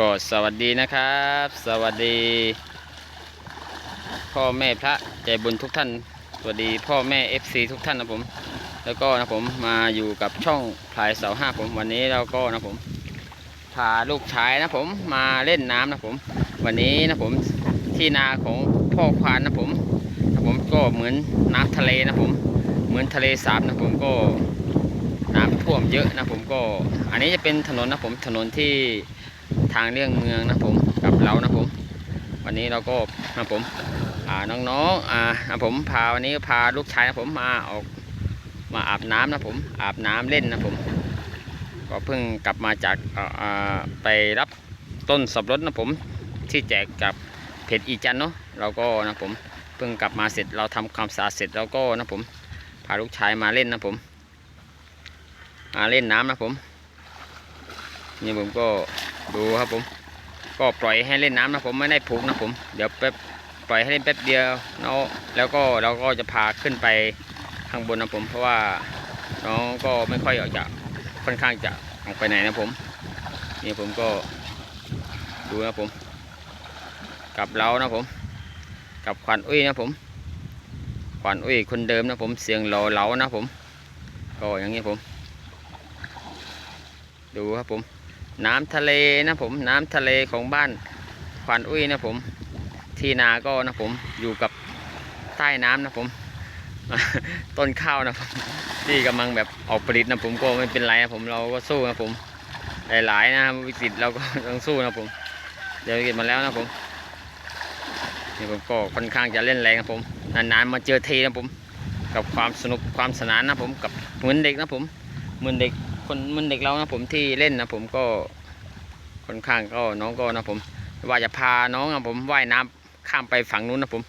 ก็สวัสดีนะครับ สวัสดีพ่อแม่พระใจบุญทุกท่าน สวัสดีพ่อแม่ FC ทุกท่านนะผม แล้วก็นะผมมาอยู่กับช่องพลายเสาห้าผมวันนี้เราก็นะผมพาลูกชายนะผมมาเล่นน้ำนะผม วันนี้นะผมที่นาของพ่อควานนะผมนะผมก็เหมือนน้ำทะเลนะผม เหมือนทะเลสาบนะผมก็น้ำท่วมเยอะนะผมก็ อันนี้จะเป็นถนนนะผมถนนที่ ทางเลี่ยงเมืองนะผมกับเรานะผม วันนี้เราก็นะผมอ่าน้องๆอ่านะผมพาวันนี้พาลูกชายนะผมมาออกมาอาบน้ำนะผมอาบน้ำเล่นนะผม ก็เพิ่งกลับมาจากอ่าไปรับต้นสับปะรดนะผมที่แจกกับเพจอีจันเนาะเราก็นะผมเพิ่งกลับมาเสร็จเราทำความสะอาดเสร็จแล้วก็นะผมพาลูกชายมาเล่นนะผมมาเล่นน้ำนะผมนี่ผมก็ ดูครับผม ก็ปล่อยให้เล่นน้ำนะผมไม่ได้ผูกนะผม เดี๋ยวแป๊บปล่อยให้เล่นแป๊บเดียวเนาะแล้วก็เราก็จะพาขึ้นไปข้างบนนะผม เพราะว่าน้องก็ไม่ค่อยออกจากค่อนข้างจะออกไปไหนนะผม นี่ผมก็ดูนะผม กับเรานะผม กับขวัญอุ้ยนะผมขวัญอุ้ยคนเดิมนะผมเสียงหล่อเหลานะผม ก็อย่างนี้ผม ดูครับผม น้ำทะเลนะผมน้ำทะเลของบ้านขวัญอุ้ยนะผมที่นาก็นะผมอยู่กับใต้น้ำนะผม ต้นข้าวนะผมที่กำลังแบบออกผลิตนะผมก็ไม่เป็นไรนะผมเราก็สู้นะผม หลายๆนะครับวิกฤตเราก็ต้องสู้นะผม เดี๋ยววิกฤตมาแล้วนะผมนี่ผมก็ค่อนข้างจะเล่นแรงนะผมนานๆมาเจอทีนะผม กับความสนุกความสนานนะผมกับเหมือนเด็กนะผมเหมือนเด็ก คนมันเด็กเรานะผมที่เล่นนะผมก็ค่อนข้างก็น้องก็นะผมว่าจะพาน้องนะผมว่ายน้ำข้ามไปฝั่งนู้นนะผม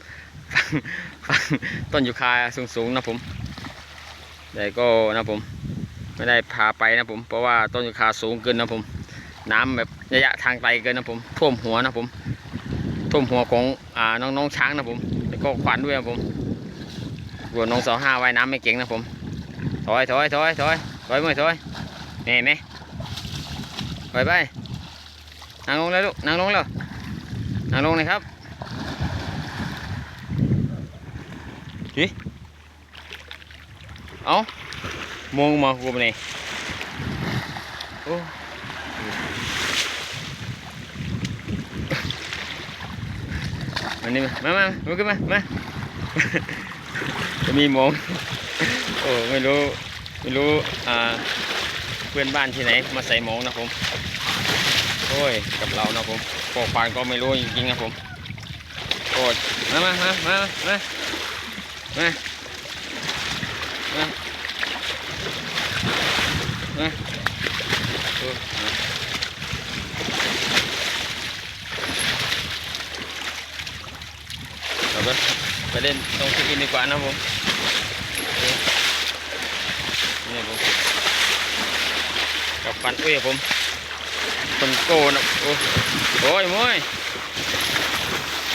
ฝั่งต้นยูคาสูงๆนะผมแต่ก็นะผมไม่ได้พาไปนะผม เพราะว่าต้นยูคาสูงเกินนะผม น้ำแบบระยะทางไกลเกินนะผม ท่วมหัวนะผม ท่วมหัวของอ่าน้องๆช้างนะผมแล้วก็ขวัญด้วยนะผมกลัวน้องสาวห้าว่ายน้ำไม่เก่งนะผมถอยถอยถอยถอยถอยมือถอย เห็นไหมไปไปนั่งลงเลยลูกนั่งลงเลยนั่งลงเลยครับฮิเอามองมากูไปไหนโอ้มานี่มามามาลุกขึ้นมามาจะมีมองโอ้ไม่รู้ไม่รู้อ่า พื่อนบ้านที่ไหนมาใส่หมองนะผมโอ้ยกับเรานะผมพวกปานก็ไม่รู้จริงๆนะผมโอ้ยมามามามามามามามาโอ้ยมาเราไปไปเล่นตรงที่อินดีกว่านะผมนี่ผม กับฟันอุ้ยผมคนโกนะโอ้โอ้ยมวย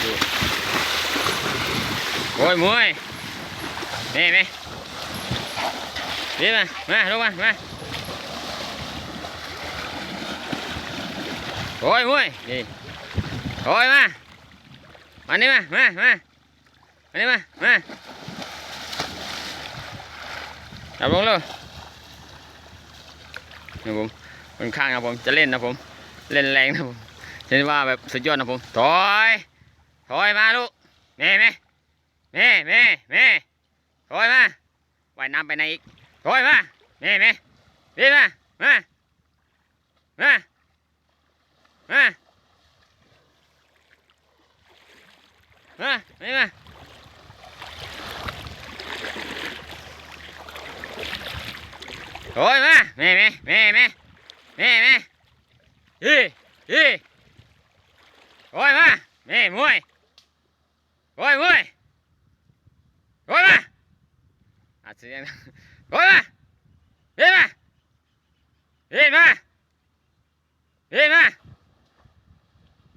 ดูโอ้ยมวยนี่ไหมนี่มามาลงมามาโอ้ยมวยนี่โอ้ยมามานี่มามามามานี่มามาจับลงเลย นะผมค่อนข้างนะผมจะเล่นนะผม เล่นแรงนะผมเช่นว่าแบบสุดยอดนะผมถอยถอยมาลูกแม่แม่แม่แม่แม่ถอยมาว่ายน้ำไปไหนอีกถอยมาแม่แม่เรียมามามามามาไม่มา ถอยมาแม่แม่แม่แม่แม่แม่อีอีถอยมาแม่มวยถอยมวยถอยมาอาเสียงถอยมาเฮ้ยมาเฮ้ยมาเฮ้ยมา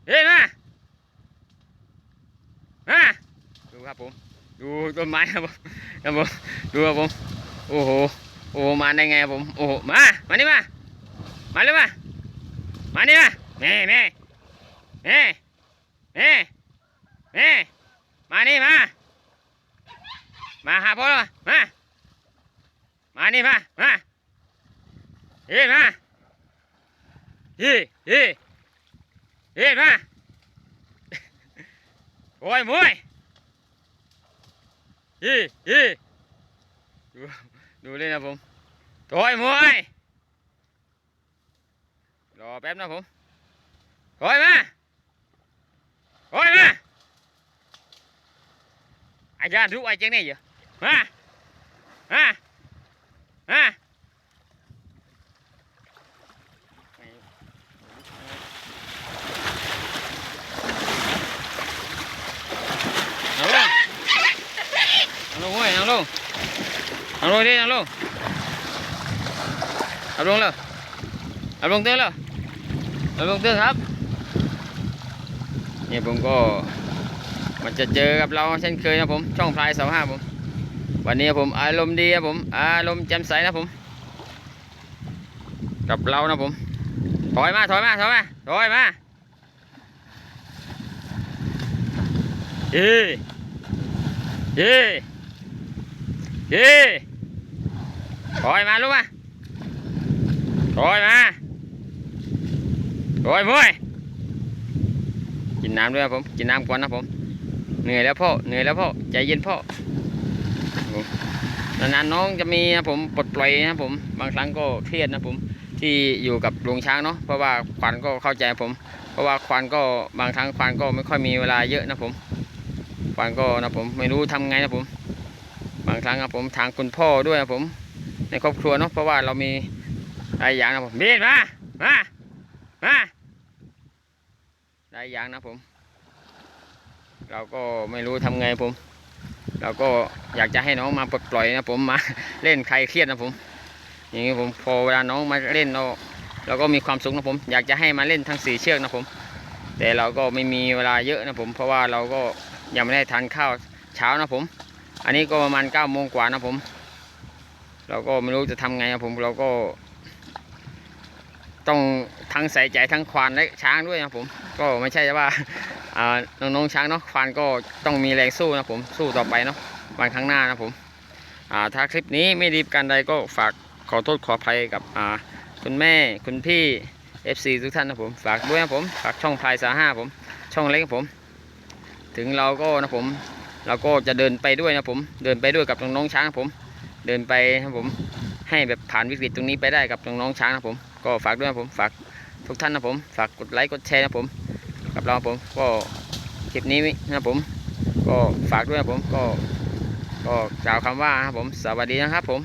เฮ้ยมามาดูครับผม ดูต้นไม้ครับผมครับผมดูครับผม โอ้โห โอ้มาได้ไงผมโอ้มามานี่มามาเลยมามานี่มาแม่แม่นี่นี่นี่มานี่มามาหาพ่อแล้วมามานี่มามาเฮ้มาเฮ้เฮ้เฮ้มาโอ้ยมวยเฮ้เฮ้ ดูเลยนะผมโอ้ยมวยรอแป๊บนะผมโอ้ยมาโอ้ยมาไอ้ยานรู้ไอ้เจ๊งนี่อยู่มามามา เอาลงเอาลงเว้ยเอาลง เอาลงดิเอาลงเอาลงเลยเอาลงเตือนเลยเอาลงเตือนครับเนี่ยผมก็มันจะเจอกับเราเช่นเคยนะผมช่องพลายสาห้าผม วันนี้ผมอารมณ์ดีครับผม อารมณ์แจ่มใสนะผม กับเรานะผม ถอยมาถอยมาถอยมาถอยมาเย้เย้เย้ ถอยมาลูกมาถอยมาถอยมวยกินน้ำด้วยผม กินน้ำก่อนนะผม เหนื่อยแล้วพ่อ เหนื่อยแล้วพ่อ ใจเย็นพ่อนานๆน้องจะมีนะผมปลดปล่อยนะผม บางครั้งก็เครียดนะผม ที่อยู่กับลุงช้างเนาะ เพราะว่าขวัญก็เข้าใจผม เพราะว่าควานก็บางครั้งควานก็ไม่ค่อยมีเวลาเยอะนะผมควานก็นะผมไม่รู้ทำไงนะผม บางครั้งนะผมทางคุณพ่อด้วยนะผม ในครอบครัวเนาะเพราะว่าเรามีหลายอย่างนะผมเบียดมามามาหลายอย่างนะผม เราก็ไม่รู้ทำไงผม เราก็อยากจะให้น้องมาปลดปล่อยนะผมมาเล่นใครเครียดนะผม อย่างนี้ผมพอเวลาน้องมาเล่นเราเราก็มีความสุขนะผม อยากจะให้มาเล่นทั้งสี่เชือกนะผม แต่เราก็ไม่มีเวลาเยอะนะผม เพราะว่าเราก็ยังไม่ได้ทานข้าวเช้านะผม อันนี้ก็ประมาณเก้าโมงกว่านะผม เราก็ไม่รู้จะทำไงนะผมเราก็ ต้องทั้งใส่ใจทั้งควานและช้างด้วยนะผม ก็ไม่ใช่ว่าอ่าน้องๆช้างเนาะควานก็ต้องมีแรงสู้นะผมสู้ต่อไปเนาะวันข้างหน้านะผมถ้าคลิปนี้ไม่ดีการใดก็ฝากขอโทษขออภัยกับคุณแม่คุณพี่ FC ทุกท่านนะผมฝากด้วยนะผมฝากช่องพายสาห้าผม ช่องเล็กผม ถึงเราก็นะผม เราก็จะเดินไปด้วยนะผม เดินไปด้วยกับน้องๆช้างผม เดินไปครับผมให้แบบผ่านวิกฤตตรงนี้ไปได้กับน้องๆช้างนะผมก็ฝากด้วยนะผมฝากทุกท่านนะผมฝากกดไลค์กดแชร์นะผม กับเราผมก็คลิปนี้นะผม ก็ฝากด้วยนะผมก็ก็กล่าวคำว่าครับผมสวัสดีนะครับผม